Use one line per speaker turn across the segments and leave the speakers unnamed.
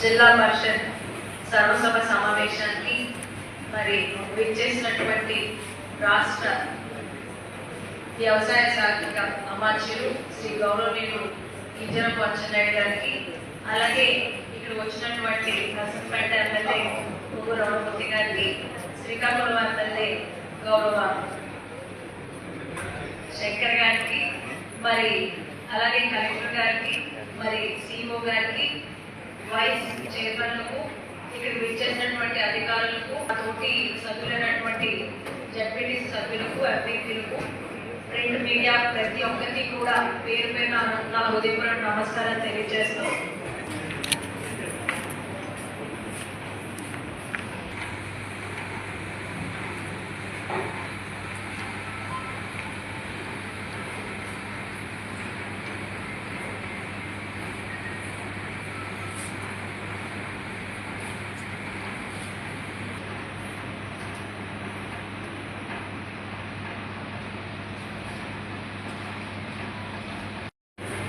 జిల్లా పరిషత్ సర్వసభ సమావేశానికి మరి విచ్చేసినటువంటి రాష్ట్ర వ్యవసాయ శాఖ అమాచ్యులు శ్రీ గౌరవనీయులు ఇంజనపు అచ్చెన్నాయుడు గారికి అలాగే ఇక్కడ వచ్చినటువంటి నర్సంపేట ఎమ్మెల్యే పువ్వు రమణమూర్తి గారికి శ్రీకాకుళం ఎమ్మెల్యే గౌరవ శంకర్ గారికి మరి అలాగే కలెక్టర్ గారికి మరి సిఇఓ గారికి వైస్ చైర్మన్లకు ఇక్కడ విచ్చేసినటువంటి అధికారులకు తోటి సభ్యులైనటువంటి జడ్పీటీసీ సభ్యులకు ఎంపీలకు ప్రింట్ మీడియా ప్రతి ఒక్కరికి కూడా పేరు పేరు నా హృదయపూర్వక నమస్కారం తెలియజేస్తాను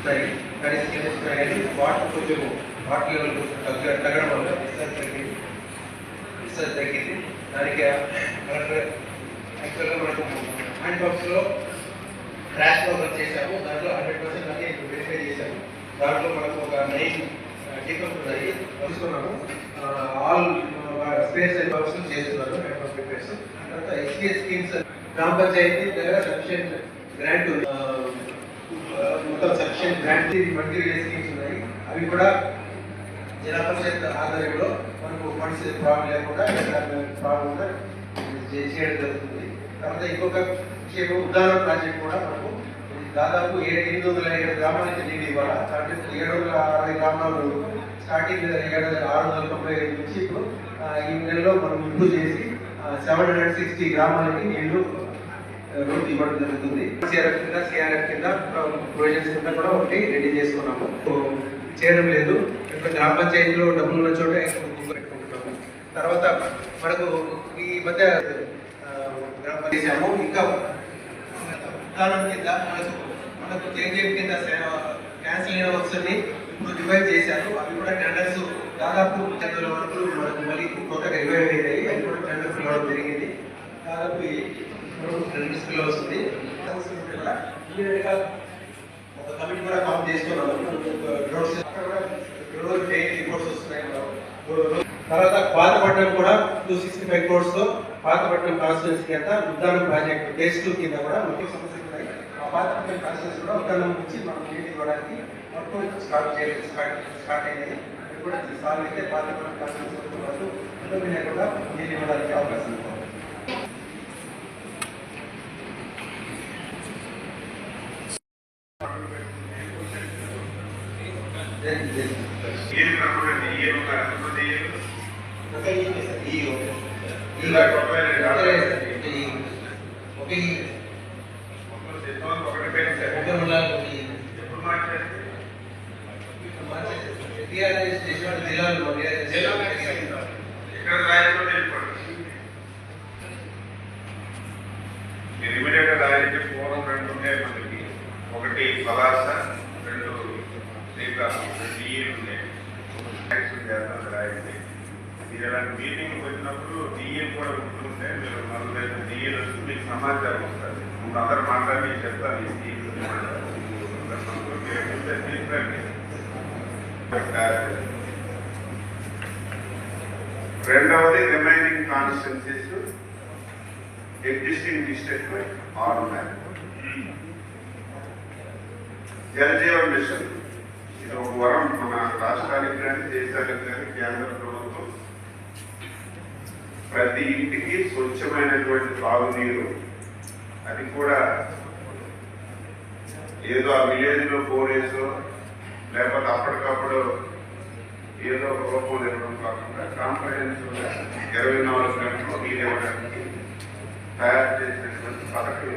సరే కానీ స్కిల్స్ కానీ వాటర్ కొంచెం వాటర్ లెవెల్ తగ్గ తగ్గడం వల్ల రీసెర్చ్ తగ్గింది. రీసెర్చ్ తగ్గింది. దానికి యాక్చువల్గా మనకు హ్యాండ్ బాక్స్లో క్రాష్ ప్రోగ్రామ్ చేశాము. దాంట్లో హండ్రెడ్ పర్సెంట్ అన్ని వెరిఫై చేశాము. దాంట్లో మనకు ఒక నైన్ టికెట్స్ ఉన్నాయి తీసుకున్నాము. ఆల్ స్పేస్ అండ్ బాక్స్ చేస్తున్నారు హ్యాండ్ బాక్స్ రిపేర్స్ తర్వాత ఎస్సీఎస్ స్కీమ్స్ గ్రామ పంచాయతీ దగ్గర సఫిషియంట్ గ్రాంట్ మొత్తం సెక్షన్ గ్రాంట్ మల్టీరియల్ స్కీమ్స్ ఉన్నాయి. అవి కూడా జిల్లా పరిషత్ ఆధ్వర్యంలో మనకు ఫండ్స్ ప్రాబ్లం లేకుండా ప్రాబ్లం చేయడం జరుగుతుంది. తర్వాత ఇంకొక విషయం ఉదాహరణ ప్రాజెక్ట్ కూడా మనకు దాదాపు ఏడు ఎనిమిది వందల ఏడు గ్రామాలకి నీళ్ళు ఇవ్వాలి? అంటే ఏడు వందల అరవై గ్రామాలు స్టార్టింగ్ ఏడు వందల ఆరు వందల తొంభై ఐదు నుంచి ఇప్పుడు ఈ నెలలో మనం ఇంప్రూవ్ చేసి సెవెన్ హండ్రెడ్ సిక్స్టీ గ్రామాలకి నీళ్ళు రోడ్డు ఇవ్వడం జరుగుతుంది. సిఆర్ఎఫ్ కింద సిఆర్ఎఫ్ కింద ప్రొవిజన్స్ కింద కూడా ఒకటి రెడీ చేసుకున్నాము. చేయడం లేదు. ఇప్పుడు గ్రామ పంచాయతీలో డబ్బులు ఉన్న చోట పెట్టుకుంటున్నాము. తర్వాత మనకు ఈ మధ్య గ్రామ చేసాము ఇంకా ఉదాహరణ కింద మనకు మనకు జేజేఎం కింద క్యాన్సిల్ అయిన వర్క్స్ ఇప్పుడు రివైవ్ చేశారు. అవి కూడా టెండర్స్ దాదాపు చంద్రుల వరకు మనకు మళ్ళీ కొత్తగా రివైవ్ అయ్యాయి. అది కూడా టెండర్స్ ఇవ్వడం జరిగింది. దాదాపు ఈ టెండర్స్ వస్తుంది. ఒక కమిటీ కూడా ఫామ్ చేస్తున్నాము రోజు డైలీ రిపోర్ట్స్ వస్తున్నాయి. తర్వాత పాతపట్నం కూడా టూ సిక్స్టీ ఫైవ్ క్రోర్స్తో పాతపట్నం కాన్స్టిట్యూన్సీ కింద ఉద్దానం ప్రాజెక్ట్ ఫేజ్ టూ కింద కూడా ముఖ్య సమస్యలు ఉన్నాయి. ఆ పాతపట్నం కాన్స్టిట్యూన్సీ కూడా ఉద్దానం నుంచి మనం నీటి ఇవ్వడానికి మొత్తం స్టార్ట్ చేయలేదు. స్టార్ట్ స్టార్ట్ అయ్యింది అది కూడా సాల్వ్ అయితే పాతపట్నం కాన్స్టిట్యూన్సీ కూడా నీళ్ళు ఇవ్వడానికి అవకాశం ఉంది
ఏది కాకుండా ఏ ఒక ఎంతమంది
ఒక ఈ సార్, ఈ ఒక- ఈ
ఇలా కొత్తగా
ఒకే సార్, ఈ ఒకే ఈ
మొత్తం సిద్ధాంతం ఒకటి పేరు సార్
ఒకే ఉండాలి ఈ
ఎప్పుడు మార్చారు ఎక్కడ రాయాలో తెలిపండి ఇమీడియట్ రాయాలంటే పూర్వం రెండు ఉన్నాయి మనకి. ఒకటి పలాస రెండు శ్రీకాకుళం రెండు ఈలు ఉన్నాయి యాక్షన్ చేద్దాం రాయండి మీరు ఇలాంటి మీటింగ్ వచ్చినప్పుడు డిఎల్ కూడా ఉంటుంటే మీరు నలుగురు డిఎల్ వస్తే మీకు సమాచారం వస్తుంది ముందు అందరు మాట్లాడి నేను చెప్తాను ఈ స్కీమ్స్ మీరు ముందే తీసుకురండి రెండవది రిమైనింగ్ కాన్స్టిట్యున్సీస్ ఎగ్జిస్టింగ్ డిస్ట్రిక్ట్ ఆరు ఉన్నాయి జల్ జీవన్ మిషన్ కేంద్ర ప్రభుత్వం. ప్రతి ఇంటికి స్వచ్ఛమైనటువంటి తాగునీరు అది కూడా ఏదో ఆ విలేజ్లో బోరేసో లేకపోతే అప్పటికప్పుడు ఏదో ఒక రూపంలో ఇవ్వడం కాకుండా కాంప్రహెన్సివ్గా ఇరవై నాలుగు గంటలు నీరు ఇవ్వడానికి తయారు చేసినటువంటి పథకం.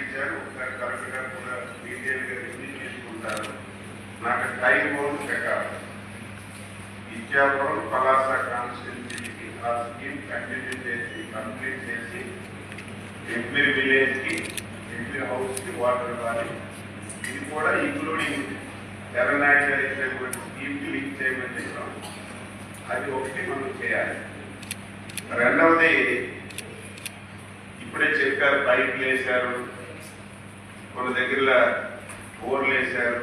ఇచ్చారు. ఒకసారి కరెక్ట్గా కూడా డీటెయిల్గా రివ్యూ చేసుకుంటారు. నాకు టైం బౌండ్ ఇచ్చాపురం పలాస కాన్స్టిట్యూన్సీకి ఆ స్కీమ్ కంటిన్యూ చేసి కంప్లీట్ చేసి ఎవ్రీ విలేజ్కి ఎవ్రీ హౌస్కి వాటర్ ఇవ్వాలి. ఇది కూడా ఇంక్లూడింగ్ తెలంగాణ గారు ఇచ్చినటువంటి స్కీమ్కి లింక్ చేయమని చెప్పాం. అది ఒకటి మనం చేయాలి. రెండవది ఇప్పుడే చెప్పారు పైపులు వేశారు మన దగ్గర బోర్లు వేశారు.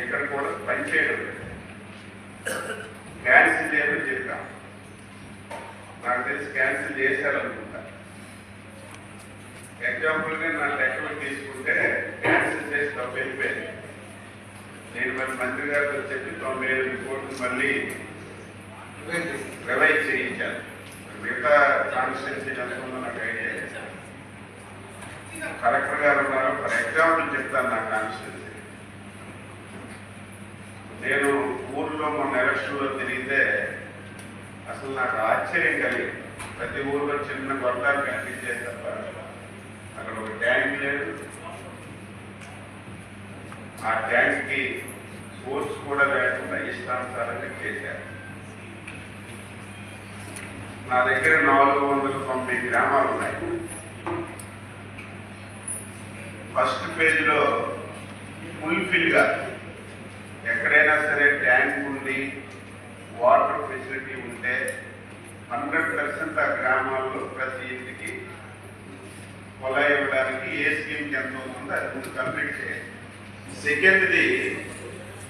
ఎక్కడ కూడా పనిచేయడం లేదు క్యాన్సిల్ చేయమని చెప్పా. నాకు తెలిసి క్యాన్సిల్ చేశారనుకుంటా. ఎగ్జాంపుల్గా నా లెక్కలు తీసుకుంటే క్యాన్సిల్ చేసి డబ్బు వెళ్ళిపోయింది. నేను మరి మంత్రి గారితో చెప్పి తొంభై ఎనిమిది కోట్లు మళ్ళీ రివైజ్ చేయించాను. మిగతా కాన్స్టిట్యూన్సీ అనుకున్న నాకు ఐడియా కలెక్టర్ గారు ఉన్నారు. ఫర్ ఎగ్జాంపుల్ చెప్తాను నా కాన్స్టిట్యూన్సీ నేను ఊర్లో మొన్న ఎలక్షన్లో తిరిగితే అసలు నాకు ఆశ్చర్యం కలిగింది. ప్రతి ఊర్లో చిన్న గొడవలు కనిపించేది తప్ప అక్కడ ఒక ట్యాంక్ లేదు. ఆ ట్యాంక్కి కూడా లేకుండా ఇష్టానుసారంగా చేశారు. నా దగ్గర నాలుగు వందల తొంభై గ్రామాలు ఉన్నాయి. ఫస్ట్ పేజ్లో ఫుల్ఫిల్గా ఎక్కడైనా సరే ట్యాంక్ ఉండి వాటర్ ఫెసిలిటీ ఉంటే హండ్రెడ్ పర్సెంట్ ఆ గ్రామాల్లో ప్రతి ఇంటికి పొల ఇవ్వడానికి ఏ స్కీమ్కి ఎంత ఉంటుందో అది ముందు కంప్లీట్ చేయాలి. సెకండ్ది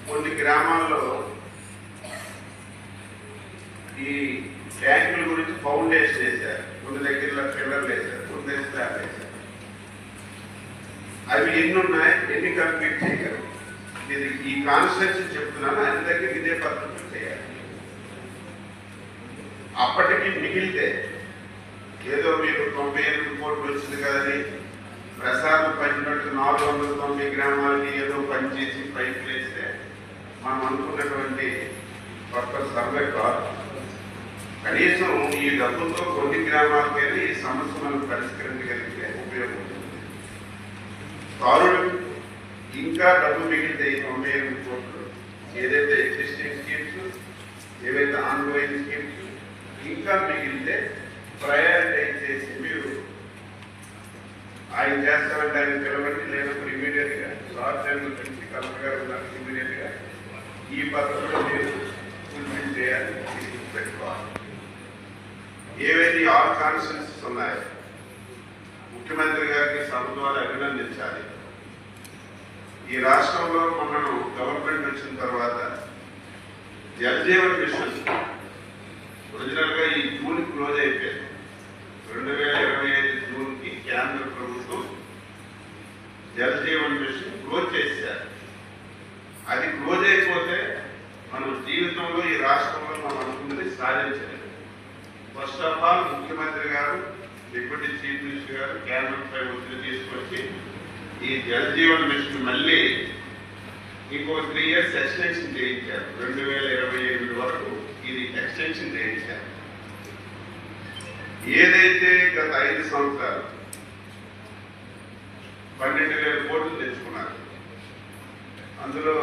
కొన్ని గ్రామాల్లో ఈ ట్యాంకుల గురించి ఫౌండేషన్ వేశారు. కొన్ని దగ్గరలో పిల్లర్లు వేశారు కొన్ని దగ్గర వేశారు. అవి ఎన్ని ఉన్నాయి? ఎన్ని కంప్లీట్ చేయగలరు ఇది ఈ కాన్స్టిట్యూన్సీ చెప్తున్నాను అన్ని దగ్గర ఇదే పద్ధతి చేయాలి. అప్పటికి మిగిలితే ఏదో మీకు తొంభై ఎనిమిది కోట్లు వచ్చింది కదని ప్రసాదం పంచినట్టు నాలుగు వందల తొంభై గ్రామాలకి ఏదో పని చేసి పైకి వేస్తే మనం అనుకున్నటువంటి పర్పస్ సర్వే కాదు. కనీసం ఈ డబ్బుతో కొన్ని గ్రామాలకైనా ఈ సమస్య మనం పరిష్కరించగలిగితే ఉపయోగం కారుడు ఇంకా డబ్బు మిగిలితే తొంభై ఎనిమిది కోట్లు ఏదైతే ఎగ్జిస్టింగ్ స్కీమ్స్ ఏవైతే ఆన్గోయింగ్ స్కీమ్స్ ఇంకా మిగిలితే ప్రయారిటైజ్ చేసి మీరు ఆయన చేస్తారంటే ఆయన పిలవండి లేనప్పుడు ఇమీడియట్గా గా షార్ట్ టైం నుంచి కలెక్టర్ గారు ఉన్నారు ఇమీడియట్గా ఈ పద్ధతిలో మీరు ఫుల్ఫిల్ చేయాలి పెట్టుకోవాలి. ఏవైతే ఆల్ కాన్స్టిట్యూన్సీస్ ఉన్నాయో ముఖ్యమంత్రి గారికి సభ ద్వారా అభినందించాలి. ఈ రాష్ట్రంలో మనం గవర్నమెంట్ వచ్చిన తర్వాత జలజీవన్ మిషన్ ఒరిజినల్గా ఈ జూన్ క్లోజ్ అయిపోయింది. రెండు వేల ఇరవై ఐదు జూన్కి కేంద్ర ప్రభుత్వం జలజీవన్ మిషన్ క్లోజ్ చేశారు. అది క్లోజ్ అయిపోతే మనం జీవితంలో ఈ రాష్ట్రంలో మనం అనుకున్నది సాధించలేదు. ఫస్ట్ ఆఫ్ ఆల్ ముఖ్యమంత్రి గారు డిప్యూటీ చీఫ్ మినిస్టర్ గారు కేంద్ర ప్రభుత్వం తీసుకొచ్చి ఈ జలజీవన్ మిషన్ మళ్ళీ ఇంకో త్రీ ఇయర్స్ ఎక్స్టెన్షన్ చేయించారు. రెండు వేల ఇరవై ఎనిమిది వరకు ఇది ఎక్స్టెన్షన్ చేయించారు. ఏదైతే గత ఐదు సంవత్సరాలు పన్నెండు వేల కోట్లు తెచ్చుకున్నారు అందులో